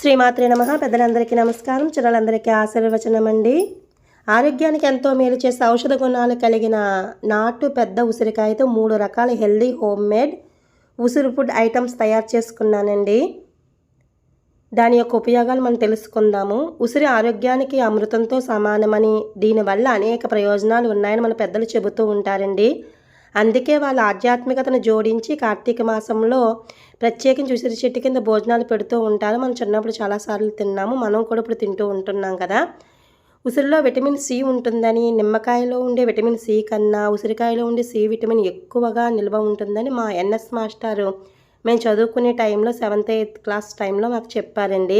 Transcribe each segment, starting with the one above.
శ్రీమాత్రి నమ. పెద్దలందరికీ నమస్కారం. చిన్నలందరికీ ఆశీర్వచనం అండి ఆరోగ్యానికి ఎంతో మేలు చేసే ఔషధ గుణాలు కలిగిన నాటు పెద్ద ఉసిరికాయతో మూడు రకాల హెల్దీ హోమ్ మేడ్ ఉసిరి ఫుడ్ ఐటమ్స్ తయారు చేసుకున్నానండి. దాని యొక్క ఉపయోగాలు మనం తెలుసుకుందాము. ఉసిరి ఆరోగ్యానికి అమృతంతో సమానమని దీనివల్ల అనేక ప్రయోజనాలు ఉన్నాయని మన పెద్దలు చెబుతూ ఉంటారండి. అందుకే వాళ్ళ ఆధ్యాత్మికతను జోడించి కార్తీక మాసంలో ప్రత్యేకించి ఉసిరి చెట్టు కింద భోజనాలు పెడుతూ ఉంటారు. మనం చిన్నప్పుడు చాలాసార్లు తిన్నాము. మనం కూడా ఇప్పుడు తింటూ ఉంటున్నాం కదా. ఉసిరిలో విటమిన్ సి ఉంటుందని నిమ్మకాయలో ఉండే విటమిన్ సి కన్నా ఉసిరికాయలో ఉండే సి విటమిన్ ఎక్కువగా నిల్వ ఉంటుందని మా ఎన్ఎస్ మాస్టారు మేము చదువుకునే టైంలో సెవెంత్ ఎయిత్ క్లాస్ టైంలో మాకు చెప్పారండి.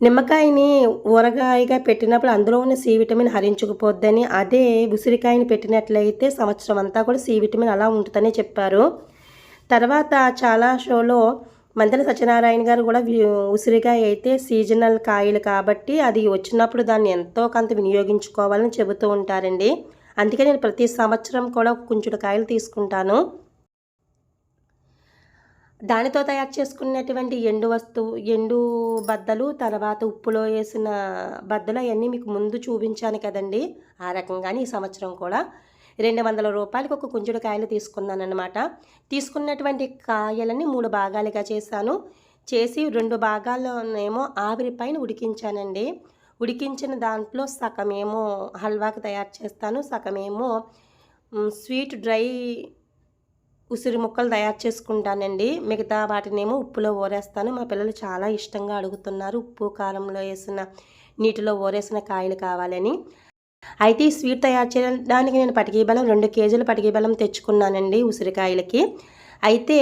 నిమ్మకాయని ఊరగాయగా పెట్టినప్పుడు అందులో ఉన్న సి విటమిన్ హరించుకుపోద్దని అదే ఉసిరికాయని పెట్టినట్లయితే సంవత్సరం అంతా కూడా సి విటమిన్ అలా ఉంటుందని చెప్పారు. తర్వాత చాలా షోలో మంత్రి సత్యనారాయణ గారు కూడా ఉసిరికాయ అయితే సీజనల్ కాయలు కాబట్టి అది వచ్చినప్పుడు దాన్ని ఎంతో కొంత వినియోగించుకోవాలని చెబుతూ ఉంటారండి. అందుకే నేను ప్రతి సంవత్సరం కూడా కొంచెం కాయలు తీసుకుంటాను. దానితో తయారు చేసుకున్నటువంటి ఎండు వస్తువు ఎండు బద్దలు తర్వాత ఉప్పులో వేసిన బద్దలు అవన్నీ మీకు ముందు చూపించాను కదండి. ఆ రకంగానే ఈ సంవత్సరం కూడా రెండు వందల రూపాయలకు ఒక కుంజుడు కాయలు తీసుకున్నానమాట తీసుకున్నటువంటి కాయలని మూడు భాగాలుగా చేశాను. చేసి రెండు భాగాల్లోనేమో ఆవిరి పైన ఉడికించానండి. ఉడికించిన దాంట్లో సగమేమో హల్వాకి తయారు చేస్తాను. సగమేమో స్వీట్ డ్రై ఉసిరి ముక్కలు తయారు చేసుకుంటానండి. మిగతా వాటినేమో ఉప్పులో ఓరేస్తాను. మా పిల్లలు చాలా ఇష్టంగా అడుగుతున్నారు ఉప్పు కారంలో వేసిన నీటిలో ఓరేసిన కాయలు కావాలని. అయితే ఈ స్వీట్ తయారు చేయడానికి నేను పటికీ బెల్లం రెండు కేజీలు పటికీ బెల్లం తెచ్చుకున్నానండి ఉసిరికాయలకి. అయితే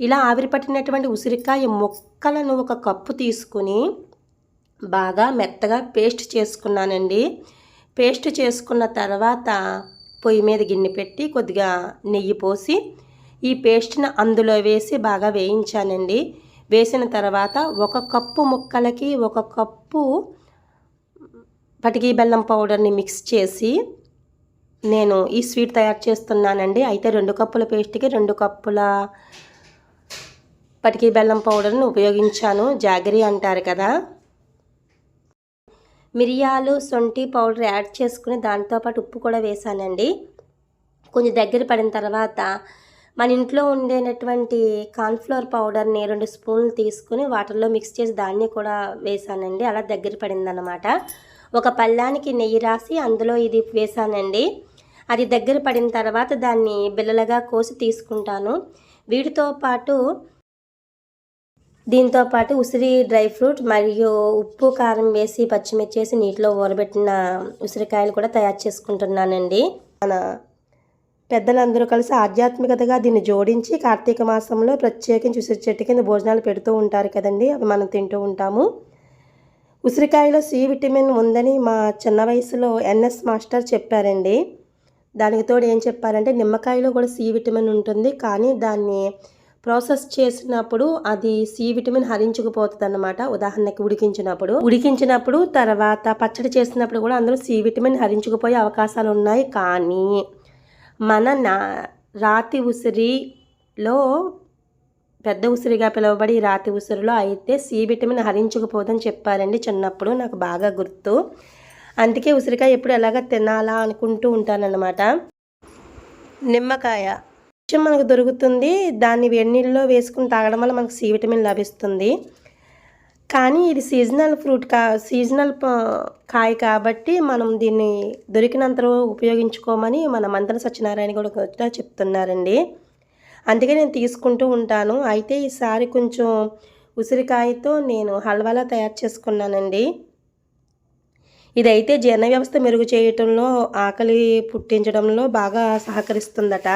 ఇలా ఆవిరి పట్టినటువంటి ఉసిరికాయ ముక్కలను ఒక కప్పు తీసుకుని బాగా మెత్తగా పేస్ట్ చేసుకున్నానండి. పేస్ట్ చేసుకున్న తర్వాత పొయ్యి మీద గిన్నె పెట్టి కొద్దిగా నెయ్యి పోసి ఈ పేస్ట్ని అందులో వేసి బాగా వేయించానండి. వేసిన తర్వాత ఒక కప్పు ముక్కలకి ఒక కప్పు పటికీ బెల్లం పౌడర్ని మిక్స్ చేసి నేను ఈ స్వీట్ తయారు చేస్తున్నానండి. అయితే రెండు కప్పుల పేస్ట్కి రెండు కప్పుల పటికీ బెల్లం పౌడర్ని ఉపయోగించాను. జాగరి అంటారు కదా. మిరియాలు సొంటి పౌడర్ యాడ్ చేసుకుని దాంతోపాటు ఉప్పు కూడా వేసానండి. కొంచెం దగ్గర పడిన తర్వాత మన ఇంట్లో ఉండేటటువంటి కార్న్ఫ్లవర్ పౌడర్ని రెండు స్పూన్లు తీసుకుని వాటర్లో మిక్స్ చేసి దాన్ని కూడా వేసానండి. అలా దగ్గర పడిందనమాట ఒక పళ్ళానికి నెయ్యి రాసి అందులో ఇది వేసానండి. అది దగ్గర పడిన తర్వాత దాన్ని బిల్లలుగా కోసి తీసుకుంటాను. వీటితో పాటు దీంతో పాటు ఉసిరి డ్రై ఫ్రూట్ మరియు ఉప్పు కారం వేసి పచ్చిమిర్చి వేసి నీటిలో ఊరబెట్టిన ఉసిరికాయలు కూడా తయారు చేసుకుంటున్నానండి. మన పెద్దలందరూ కలిసి ఆధ్యాత్మికతగా దీన్ని జోడించి కార్తీక మాసంలో ప్రత్యేకించి ఉసిరి చెట్టు కింద భోజనాలు పెడుతూ ఉంటారు కదండి. అవి మనం తింటూ ఉంటాము. ఉసిరికాయలో సి విటమిన్ ఉందని మా చిన్న వయసులో ఎన్ఎస్ మాస్టర్ చెప్పారండి. దానికి తోడు ఏం చెప్పారంటే నిమ్మకాయలో కూడా సి విటమిన్ ఉంటుంది కానీ దాన్ని ప్రాసెస్ చేసినప్పుడు అది సి విటమిన్ హరించుకుపోతుంది అన్నమాట ఉదాహరణకి ఉడికించినప్పుడు. ఉడికించినప్పుడు తర్వాత పచ్చడి చేసినప్పుడు కూడా అందులో సి విటమిన్ హరించుకుపోయే అవకాశాలు ఉన్నాయి కానీ మన నా రాతి ఉసిరిలో పెద్ద ఉసిరిగా పిలువబడి రాతి ఉసిరిలో అయితే సి విటమిన్ హరించకపోదని చెప్పారండి చిన్నప్పుడు నాకు బాగా గుర్తు. అందుకే ఉసిరికాయ ఎప్పుడు ఎలాగ తినాలా అనుకుంటూ ఉంటానన్నమాట. నిమ్మకాయ. కొంచెం మనకు దొరుకుతుంది దాన్ని వేడి నీళ్ళలో వేసుకుని తాగడం వల్ల మనకు సి విటమిన్ లభిస్తుంది. కానీ ఇది సీజనల్ ఫ్రూట్ కా సీజనల్ కాయ కాబట్టి మనం దీన్ని దొరికినంత ఉపయోగించుకోమని మన మంతన సత్యనారాయణ కూడా కూడా చెప్తున్నారండి. అందుకే నేను తీసుకుంటూ ఉంటాను. అయితే ఈసారి కొంచెం ఉసిరికాయతో నేను హల్వాలా తయారు చేసుకున్నానండి. ఇదైతే జీర్ణ వ్యవస్థ మెరుగు చేయటంలో ఆకలి పుట్టించడంలో బాగా సహకరిస్తుందట.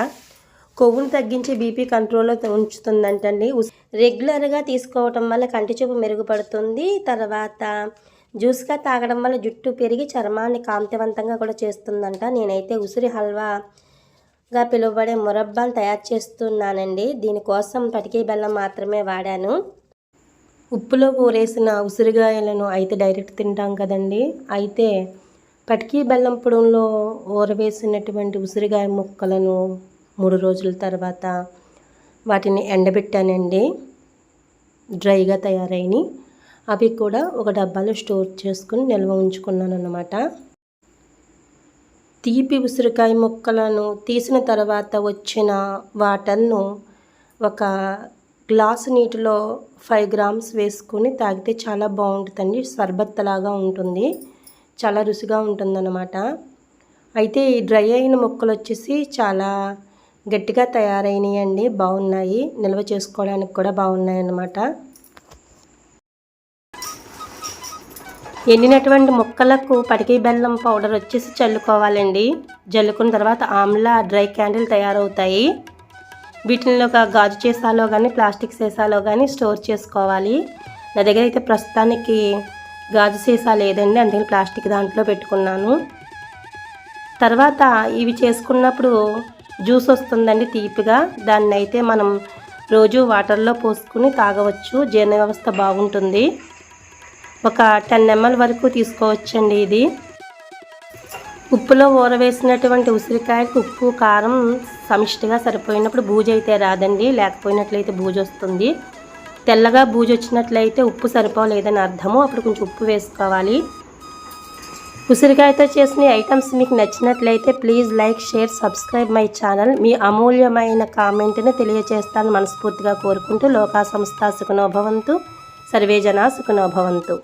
కొవ్వును తగ్గించి బీపీ కంట్రోల్లో ఉంచుతుందంటండి. రెగ్యులర్గా తీసుకోవటం వల్ల కంటి చూపు మెరుగుపడుతుంది. తర్వాత జ్యూస్గా తాగడం వల్ల జుట్టు పెరిగి చర్మాన్ని కాంతివంతంగా కూడా చేస్తుందంట. నేనైతే ఉసిరి హల్వాగా పిలువబడే మురబ్బాను తయారు చేస్తున్నానండి. దీనికోసం పటికీ బెల్లం మాత్రమే వాడాను. ఉప్పులో ఊరేసిన ఉసిరికాయలను అయితే డైరెక్ట్ తింటాం కదండి. అయితే పటికీ బెల్లం పొడంలో ఊరవేసినటువంటి ఉసిరికాయ ముక్కలను మూడు రోజుల తర్వాత వాటిని ఎండబెట్టానండి. డ్రైగా తయారైనవి అవి కూడా ఒక డబ్బాలో స్టోర్ చేసుకుని నిల్వ ఉంచుకున్నాను అన్నమాట తీపి ఉసిరికాయ ముక్కలను తీసిన తర్వాత వచ్చిన వాటర్ను ఒక గ్లాసు నీటిలో ఫైవ్ గ్రామ్స్ వేసుకొని తాగితే చాలా బాగుంటుందండి. సర్బత్ లాగా ఉంటుంది. చాలా రుచిగా ఉంటుందన్నమాట. అయితే ఈ డ్రై అయిన ముక్కలు వచ్చేసి చాలా గట్టిగా తయారైనాయండి బాగున్నాయి. నిల్వ చేసుకోవడానికి కూడా బాగున్నాయి అన్నమాట ఎండినటువంటి ముక్కలకు పటికీ బెల్లం పౌడర్ వచ్చేసి చల్లుకోవాలండి. జల్లుకున్న తర్వాత ఆమ్లా డ్రై క్యాండిల్ తయారవుతాయి. వీటిని ఒక గాజు సీసాలో కానీ ప్లాస్టిక్ సీసాలో కానీ స్టోర్ చేసుకోవాలి. నా దగ్గర అయితే ప్రస్తుతానికి గాజు సీసా లేదండి అందుకని ప్లాస్టిక్ దాంట్లో పెట్టుకున్నాను. తర్వాత ఇవి చేసుకున్నప్పుడు జ్యూస్ వస్తుందండి తీపిగా. దాన్ని అయితే మనం రోజు వాటర్లో పోసుకుని తాగవచ్చు. జీర్ణ వ్యవస్థ బాగుంటుంది. ఒక టెన్ ఎంఎల్ వరకు తీసుకోవచ్చండి ఇది. ఉప్పులో ఊరవేసినటువంటి ఉసిరికాయకు ఉప్పు కారం సమిష్టిగా సరిపోయినప్పుడు బూజు అయితే రాదండి. లేకపోయినట్లయితే బూజు వస్తుంది. తెల్లగా బూజు వచ్చినట్లయితే ఉప్పు సరిపోలేదని అర్థము. అప్పుడు కొంచెం ఉప్పు వేసుకోవాలి. ఉసిరికాయతో చేసిన ఐటమ్స్ మీకు నచ్చినట్లయితే please like share subscribe my channel. మీ అమూల్యమైన కామెంట్ని తెలియజేస్తాను మనస్ఫూర్తిగా కోరుకుంటూ. లోకా సంస్థ సుఖనోభవంతు సర్వే జనా సుఖనోభవంతు